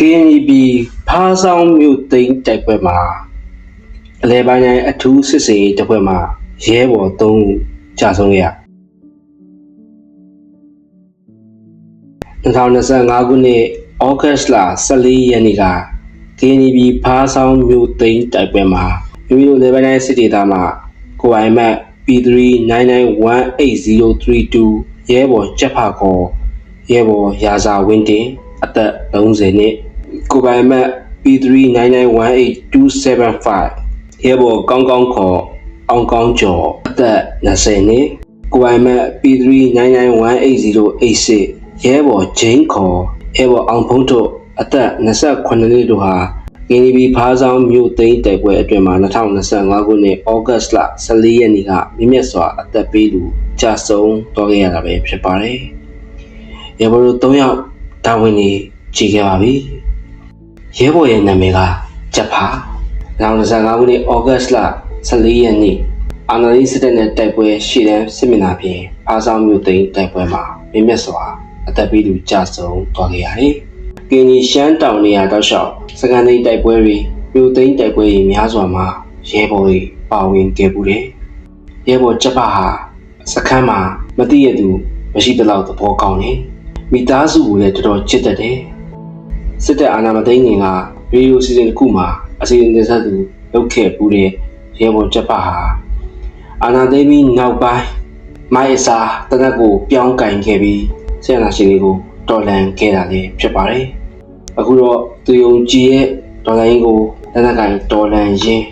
ကင်းဒီပြည်ဖားဆောင်မြို့သိမ်းတိုက်ပွဲမှာအလဲပိုင်းတိုင်းအထူးစစ်စေးတပ်ဖွဲ့မှာရဲဘော်၃ဦးကြာဆုံးခဲ့ရ2025ခုနှစ်ဩဂတ်လ14ရက်နေ့ကကင်းဒီပြည်ဖားဆောင်မြို့သိမ်းတိုက်ပွဲမှာမိမိတို့လေပိုင်းတိုင်းစစ်ဒေသမှာကိုအိုင်မတ် P39918032 ရဲဘော်ကြက်ဖခေါ်ရဲဘော်ရာဇာဝင်းတင် အသက်30နှစ်ကိုပိုင်မတ် P39918275 ရဲဘော်ကောင်းကောင်းခေါ်အောင်ကောင်းကျော်အသက်20နှစ်ကိုပိုင်မတ် P39918086 ရဲဘော်ဂျိန်းခေါ်ရဲဘော်အောင်ဖုံးတို့အသက်28နှစ်တို့ဟာကင်းဒီဘီဖားဆောင်မြို့သိမ်းတိုက်ပွဲအတွင်းမှာ2025ခုနှစ်ဩဂတ်လ14ရက်နေ့ကမြင့်မြတ်စွာအသက်ပေးသူကြာဆုံးသွားခဲ့ရတာပဲဖြစ်ပါတယ်။ရဲဘော်တို့3ယောက် တာဝန်နေကြည်ခဲ့ပါပြီ။ရဲဘော်ရဲ့နာမည်ကဂျက်ဖာ2025ခုနှစ်ဩဂတ်လ14ရက်နေ့အာနာလီစစ်တပ်နဲ့တိုက်ပွဲရှေ့တန်းစစ်မျက်နှာပြင်ဖားဆောင်မြို့သိမ်းတိုက်ပွဲမှာမြင့်မြတ်စွာအသက်ပေးသူကြာဆုံးသွားခဲ့ရတယ်။ကင်းဒီရှမ်းတောင်နေရာတောက်လျှောက်စကန်သိန်းတိုက်ပွဲတွေမြို့သိန်းတိုက်ပွဲတွေများစွာမှာရဲဘော်တွေပါဝင်ခဲ့ပူတယ်။ရဲဘော်ချက်ပါဟာစခန်းမှာမတိရသူမရှိသလောက်သဘောကောင်းတယ်။ မိသားစုကိုလည်းတော်တော်ချစ်တတ်တယ်။စစ်တပ်အာဏာမသိမ်းခင်ကရေဒီယိုစီစဉ်တစ်ခုမှာအစီအစဉ်တင်ဆက်သူလုပ်ခဲ့ပူတဲ့ရဲဘော်ချက်ပါဟာအာဏာသိမ်းပြီးနောက်ပိုင်းမိုက်အစားတနက်ကိုပြောင်းကင်ခဲ့ပြီးဆရာနာရှင်တွေကိုတော်လန်ခဲ့တာလည်းဖြစ်ပါတယ်။အခုတော့သူယုံကြည်ရဲ့ဒေါ်လာရင်းကိုလက်နက်ကင်ဒေါ်လန်ရင်း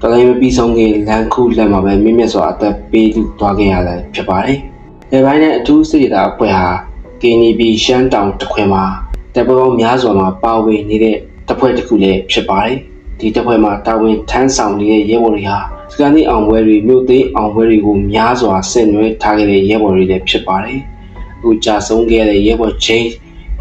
ဒေါ်လာရင်းမပြီးဆုံးခင်လန်ခုလက်မှာပဲမြင့်မြတ်စွာအသက်ပေးလူသွားခဲ့ရတယ်ဖြစ်ပါတယ်။ဒီပိုင်းနဲ့အထူးစိတ်ဓာတ်အဖွဲ့ဟာ KNB ရှမ်းတောင်တခွင်မှာတပ်ဖွဲ့ပေါင်းများစွာမှာပါဝင်နေတဲ့တပ်ဖွဲ့တစ်ခုလည်းဖြစ်ပါတယ်။ဒီတပ်ဖွဲ့မှာတာဝန်ထမ်းဆောင်နေတဲ့ရဲဘော်တွေဟာစကန်ဒီအောင်ပွဲတွေမြို့သိမ်းအောင်ပွဲတွေကိုများစွာဆင်နွှဲထားခဲ့တဲ့ရဲဘော်တွေလည်းဖြစ်ပါတယ်။အခုကြာဆုံးခဲ့တဲ့ရဲဘော်ချင်း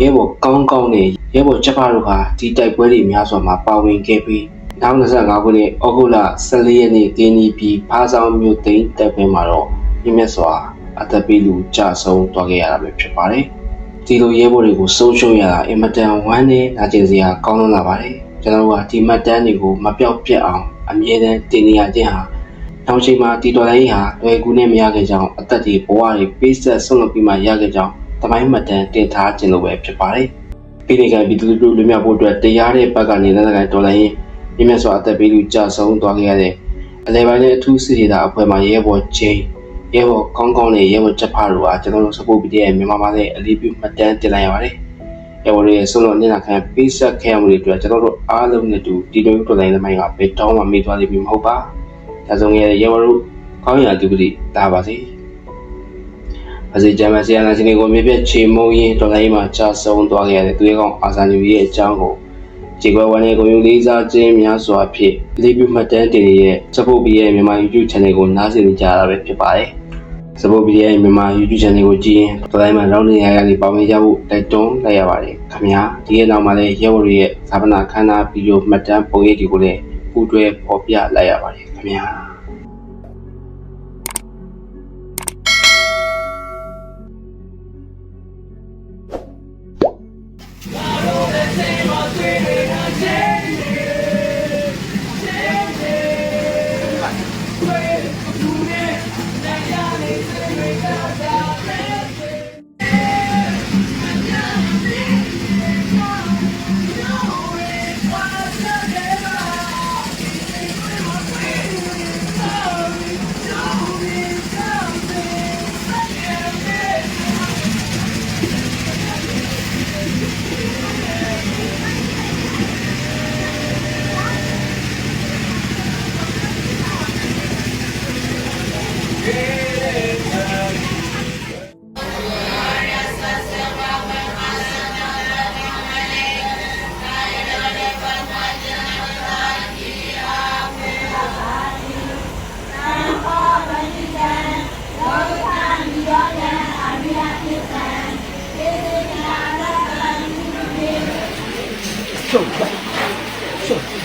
ရဲဘော်ကောင်းကောင်းနဲ့ရဲဘော်ချက်ပါတို့ဟာဒီတိုက်ပွဲတွေများစွာမှာပါဝင်ခဲ့ပြီးနောက်25ခုနှစ်ဩဂုတ်လ14ရက်နေ့တင်းနီပြည်ဖားဆောင်မြို့သိမ်းတိုက်ပွဲမှာတော့မြင့်မြတ်စွာ အသက်ပေးလူကြာဆုံးသွားခဲ့ရတာပဲဖြစ်ပါတယ်။ဒီလိုရဲဘော်တွေကိုဆုံးရှုံးရတာအင်မတန်ဝမ်းနဲ့နာကျင်စရာကောင်းလွန်းလာပါတယ်။ကျွန်တော်တို့ကဒီမှတ်တမ်းတွေကိုမပြောက်ပြတ်အောင်အမြဲတမ်းတင်နေရခြင်းဟာနောက်ချိန်မှာဒီတော်လိုင်းဟာလွယ်ကူနဲ့မရခဲ့ကြောင်းအသက်တွေဘဝတွေပေးဆက်ဆုံးလုပ်ပြီးမှရခဲ့ကြောင်းတမိုင်းမှတ်တမ်းတင်ထားခြင်းလိုပဲဖြစ်ပါတယ်။ပြည်နယ်ကပြည်သူလူထုလူမျိုးဖို့အတွက်တရားတဲ့ဘက်ကနေလက်နက်ကိုင်တော်လိုင်းမြင့်မြတ်စွာအသက်ပေးလူကြဆုံးသွားခဲ့ရတဲ့အလဲပိုင်းနဲ့အထူးစစ်ဒေသအဖွဲ့မှရဲဘော်ချင်း ရဲဘော်ကောင်းကောင်းနဲ့ရဲဘော်ချက်ဖားတို့အားကျွန်တော်တို့ support ပြီးတဲ့မြန်မာမှာလည်းအလေးပြုမှတ်တမ်းတင်လိုက်ရပါတယ်။ရဲဘော်တွေရဲ့ဆုံးလို့နေတာခံပေးဆက်ခဲ့ရမှုတွေအတွက်ကျွန်တော်တို့အားလုံးနဲ့တူဒီလိုတော်လိုင်းသမိုင်းကဘယ်တောင်းမှမေ့သွားလိမ့်မည်မဟုတ်ပါ။ဒါဆိုရင်ရဲဘော်တို့ကောင်းရာသူပတိတာပါစေ။အစီဂျမဆီယနာရှင်ကိုမြေပြချေမုံရင်တော်လိုင်းမှာကြာဆုံးသွားခဲ့ရတဲ့သူရဲကောင်အာဇာနူရဲ့အကြောင်းကို ခြေခွဲဝမ်းရဲ့ကိုယူလေးစားခြင်းများစွာဖြင့်လေးပြုမှတ်တမ်းတင်ရဲ့ support ပြီးရဲ့မြန်မာ YouTube channel ကိုနားဆင်ကြရတာပဲဖြစ်ပါတယ်။ support ပြီးရဲ့မြန်မာ YouTube channel ကိုကြည့်ရင်တော်တိုင်းမှာနောက်နေရာရလေးပေါင်းမိကြဖို့တိုက်တွန်းလိုက်ရပါတယ်ခင်ဗျာဒီရဲ့နောက်မှာလည်းရဲဘော်တွေရဲ့ဇာပနာခန္ဓာဗီဒီယိုမှတ်တမ်းပုံရိပ်တွေကိုလည်းပူးတွဲပေါ်ပြလိုက်ရပါတယ်ခင်ဗျာ ကော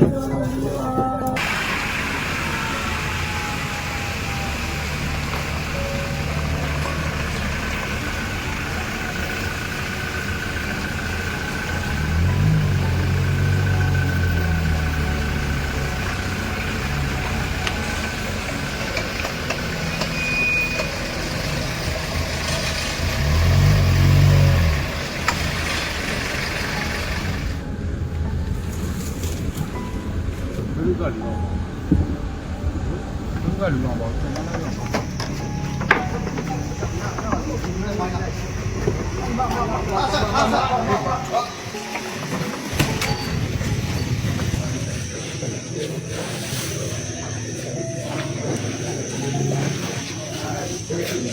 ဒီ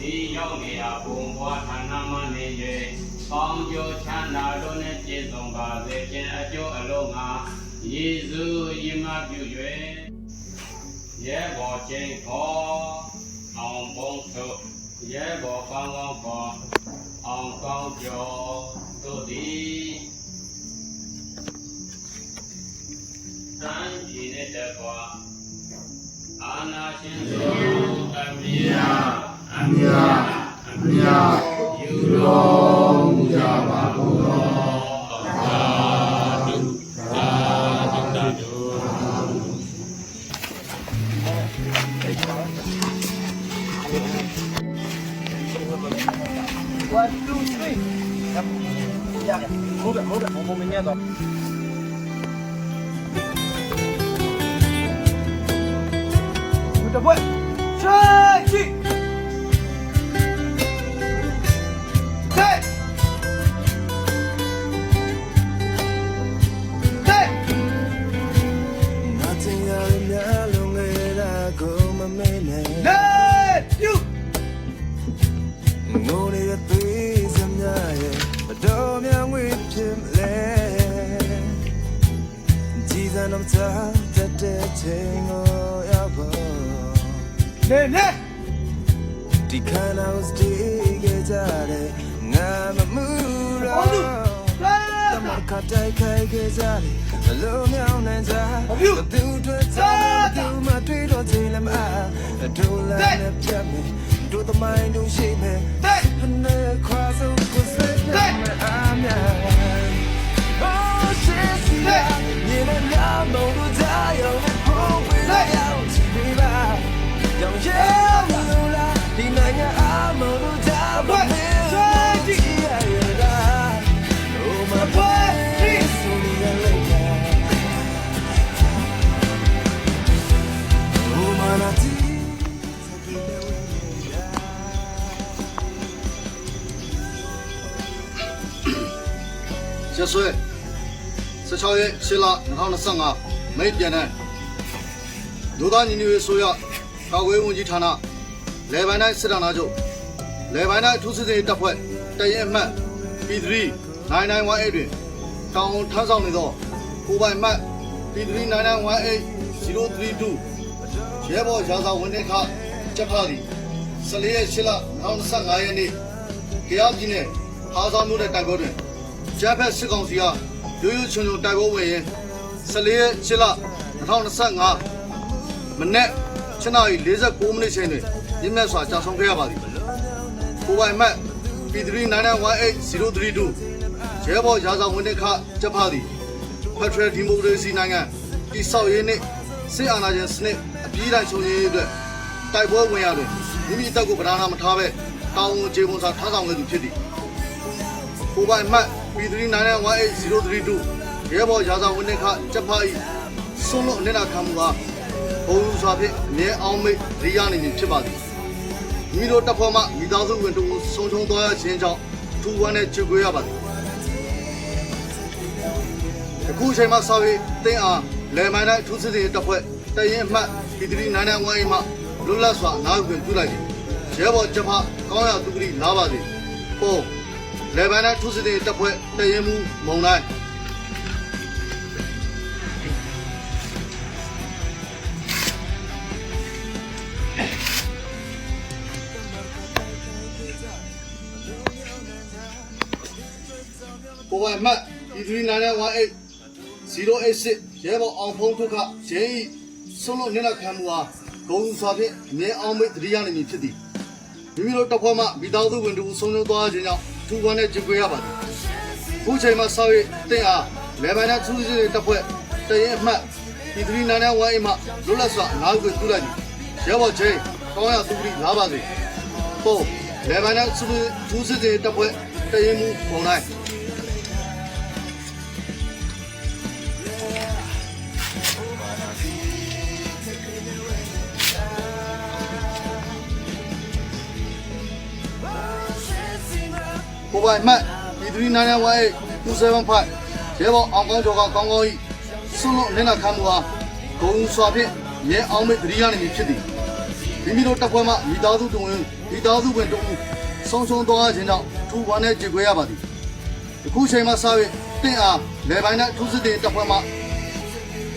သုံးဦးဒီရောက်နေရာဘုံဘွားဌာနမနေ၍ကောင်းကျိုးချမ်းသာတို့နဲ့ပြည့်စုံပါစေခြင်းအကျိုးအလုံးငါယေရှုယမပြု၍ရဲ့ဘောချင်းခေါ်အောင်ဘုံဆိုရဲ့ဘောကောင်းကောင်းခေါ်အောင်ကောင်းကျော်တို့သည်တန်ကြီးနဲ့တကွာအာနာရှင်သောအမြာ အမြာအမြာယူတော်မူကြပါဘုရားသာဓုသာဓုသာဓုတပွဲဆိုင်ရှိဟေး တမကတိုက်ခိုက်ခဲ့ကြတယ်ဘလုံးမြောင်းနိုင်ကြသူတို့စားသူမတွေ့တော့ချိန်လည်းမအားတို့လာနဲ့ပြတ်မယ်တို့သမိုင်းတို့ရှိမယ်ဟေးနဲ့ခွာဆုံးကိုစတဲ့အာမြာအိုးရှစ်စီယာမြေနဲ့နာမလို့ကြာရောဘုံဝေးရောက်ချီပါကြောင် 16ရက်6လ2025မိတ်ပြန်တဲ့ဒုသားညီညွတ်ရေးဆိုရကာကွယ်ဝန်ကြီးဌာနလေပိုင်းတိုင်းစစ်ဌာနချုပ်လေပိုင်းတိုင်းအထူးစစ်စေးတပ်ဖွဲ့တရင်အမှတ် P3 9918တွင်တောင်းထမ်းဆောင်နေသောကိုပိုင်မှတ် P3 9918 032ရဲဘော်ရာဇာဝန်ထမ်းခချက်ခါသည်14ရက်6လ2025ရက်နေ့ကြားပြည်နယ်ဟာဆောင်မြို့နယ်တိုက်ပွဲတွင်ကျန်းဖက်စစ်ကောင်စီက ရိုးရိုးချွန်ချွန်တိုက်ပွဲဝင်ရင်စ14ရက်6လ2025မနေ့7:49မိနစ်ချိန်တွင်မြင့်မြတ်စွာကြာဆုံးခဲ့ရပါသည်ကိုပိုင်မတ် P39918032 ရဲဘော်ရာဇာဝန်ထမ်းခ chấp ဖသည်ဖက်ဒရယ်ဒီမိုကရေစီနိုင်ငံတည်ဆောက်ရေးနှင့်စစ်အာဏာရှင်စနစ်အပြည့်အစုံချုပ်ရေးအတွက်တိုက်ပွဲဝင်ရတွင်မိမိတပ်ကိုပဓာနာမထားဘဲတောင်းဝန်ကျေပွန်စွာထားဆောင်ခဲ့သူဖြစ်သည်ကိုပိုင်မတ် P39918032 ရဲဘော်ရာဇာဝန်ထမ်းခ chấp ဖ၏ဆုံးလို့အနစ်နာခံမှုအားဘုံလူစွာဖြင့်အမြဲအောင်မိတ်ရိယာနေမည်ဖြစ်ပါသည်မိတို့တပ်ဖွဲ့မှမိသားစုဝင်တို့ဆုံးရှုံးသွားရခြင်းကြောင့်ထူဝမ်းနဲ့ကြွေးရပါသည်အခုချိန်မှစပြီးတင်းအားလယ်မိုင်းတိုင်းထူးစစ်စစ်တပ်ဖွဲ့တရင်အမှတ်ပြည်သူနိုင်နိုင်ဝိုင်းမှလွတ်လပ်စွာနားယူပြုလိုက်သည်ရဲဘော် chấp ဖကောင်းရသူကလေးလာပါသည်ဟုတ် လယ်မိုင်းတိုင်းထူးစစ်စစ်တပ်ဖွဲ့တရင်မူမုံတိုင်းကိုယ်ပိုင်မှတ်3918 086ရဲဘော်အောင်ဖုံးထုတ်ခဂျင်းဤဆုံးလို့နေနာခံမှုအားဂုံယူစွာဖြင့်အမြဲအောင်မိတ်တရိယာနေမည်ဖြစ်သည်မိမိတို့တပ်ဖွဲ့မှမိသားစုဝင်တို့ဆုံးရှုံးသွားခြင်းကြောင့် ထူဝမ်းနဲ့ကြွေးရပါသည်ခုချိန်မှာဆောက်၍တင်အားလေမန်နာသူစီတပ်ဖွဲ့တရင်အမှတ်3918မှလွတ်လပ်စွာနားကိုတူလိုက်သည်ရဲဘော်ချင်းကောင်းရသူပြီးလာပါစေဟုတ်လေမန်နာသူစီတပ်ဖွဲ့တရင်မူပုံလိုက် ကိုပိုင်မှတ်ပြည်သူနိုင်နိုင်ဝိုင်း275ရဲဘော်အောင်ကောင်းကျော်ကကောင်းကောင်းဤဆွလို့နေနာခံမှုအားဂုံစွာဖြင့်ရဲအောင်မေတ္တရိယာနေမည်ဖြစ်သည်မိမိတို့တပ်ဖွဲ့မှမိသားစုတုံဝင်မိသားစုဝင်တို့ဆုံးရှုံးသွားခြင်းကြောင့်ထူဝမ်းနဲ့ကြေကွဲရပါသည်အခုချိန်မှစ၍တင့်အားလေပိုင်းနဲ့ထူးစစ်တဲ့တပ်ဖွဲ့မှ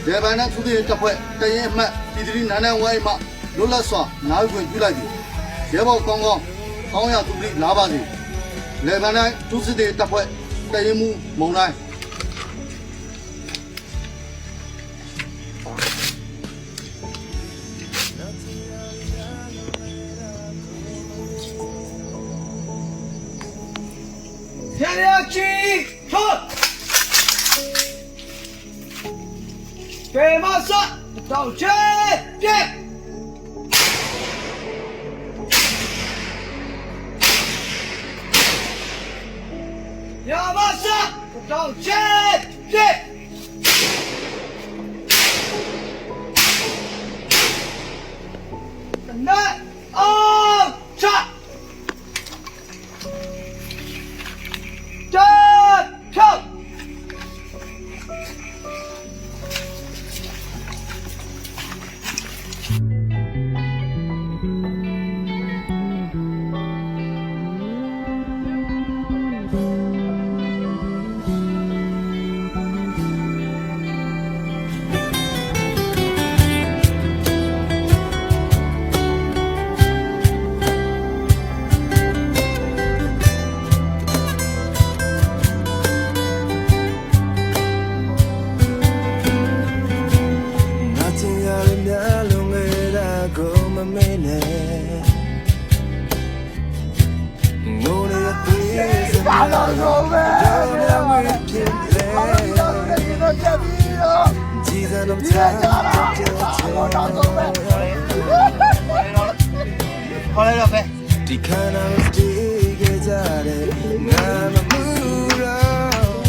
လေပိုင်းနဲ့ထူးတဲ့တပ်ဖွဲ့တရင်အမှတ်ပြည်သူနိုင်နိုင်ဝိုင်းမှလွတ်လပ်စွာနားခွင့်ပြုလိုက်သည်ရဲဘော်ကောင်းကောင်းကောင်းရသူပြီးလာပါစေလေ Ngày 持的大 nay, 幕猛来。天亮 sẽ 给马三道歉 Yavaşla! Kalçet! Çek! ကြည်စံတော့ချာတဲ့ချေခေါ်လိုက်တော့ပဲဒီခန္ဓာကိုတည်ခဲ့ကြတယ်ငါမမှုတော့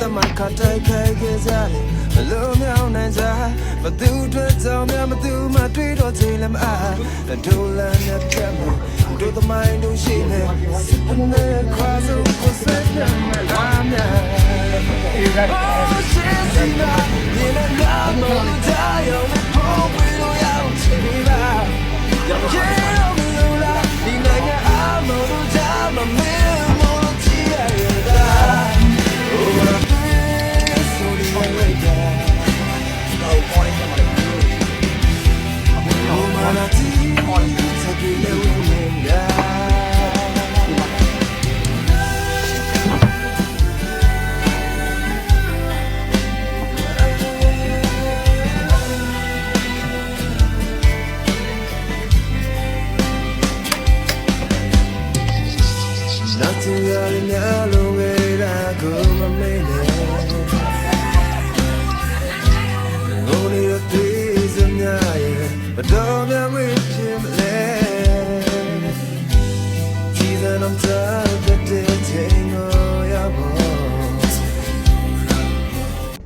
တမန်ခတိုက်ခိုက်ခဲ့ကြတယ်ဘလို့မြောင်းနိုင်ကြမသူတို့ကြောင့်များမသူမတွေ့တော့ချိန်လည်းမအားဒိုလန်နဲ့ပြတ်မတို့သမိုင်းတို့ရှိနေစစ်နဲ့ခွာစုကိုစက်ရမလားမြတ် Oh, she's in Yeah,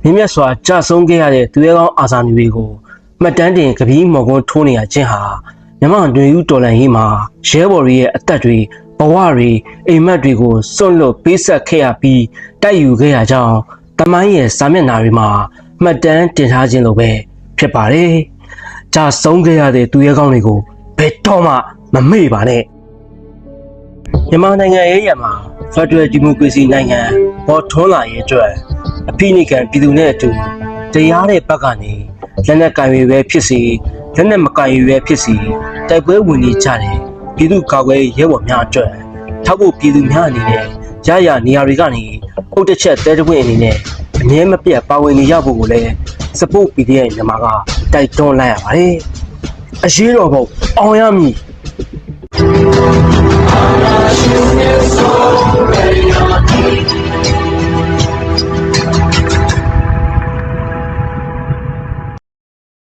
မြင့်မြတ်စွာကြာဆုံးခဲ့ရတဲ့သူရဲကောင်းအာဇာနည်တွေကိုမှတ်တမ်းတင်ကပီးမော်ကွန်းထိုးနေရခြင်းဟာမြမတွင်ဦးတော်လန်ရေးမှာရဲဘော်တွေရဲ့အသက်တွေဘဝတွေအိမ်မက်တွေကိုစွန့်လွတ်ပေးဆက်ခဲ့ရပြီးတိုက်ယူခဲ့ရကြောင်းတမိုင်းရဲ့စာမျက်နှာတွေမှာမှတ်တမ်းတင်ထားခြင်းလိုပဲဖြစ်ပါတယ်။ကြာဆုံးခဲ့ရတဲ့သူရဲကောင်းတွေကိုဘယ်တော့မှမမေ့ပါနဲ့။ မြန်မာနိုင်ငံရဲ့ရမှာ Federal Democracy နိုင်ငံပေါ်ထွန်းလာရေးအတွက်အဖိနိကံပြည်သူနဲ့အတူတရားတဲ့ဘက်ကနေလက်နက်ကင်ရွေပဲဖြစ်စီလက်နက်မကင်ရွေပဲဖြစ်စီတိုက်ပွဲဝင်နေကြတယ်ပြည်သူကာကွယ်ရေးရဲဘော်များအတွက်ထောက်ဖို့ပြည်သူများအနေနဲ့ရရနေရာတွေကနေဟုတ်တစ်ချက်တဲတပွင့်အနေနဲ့အမြဲမပြတ်ပါဝင်နေရဖို့ကိုလည်း support PDF မြန်မာကတိုက်တွန်းလိုက်ရပါတယ်အရေးတော်ပုံအောင်ရမည် Father, you will so.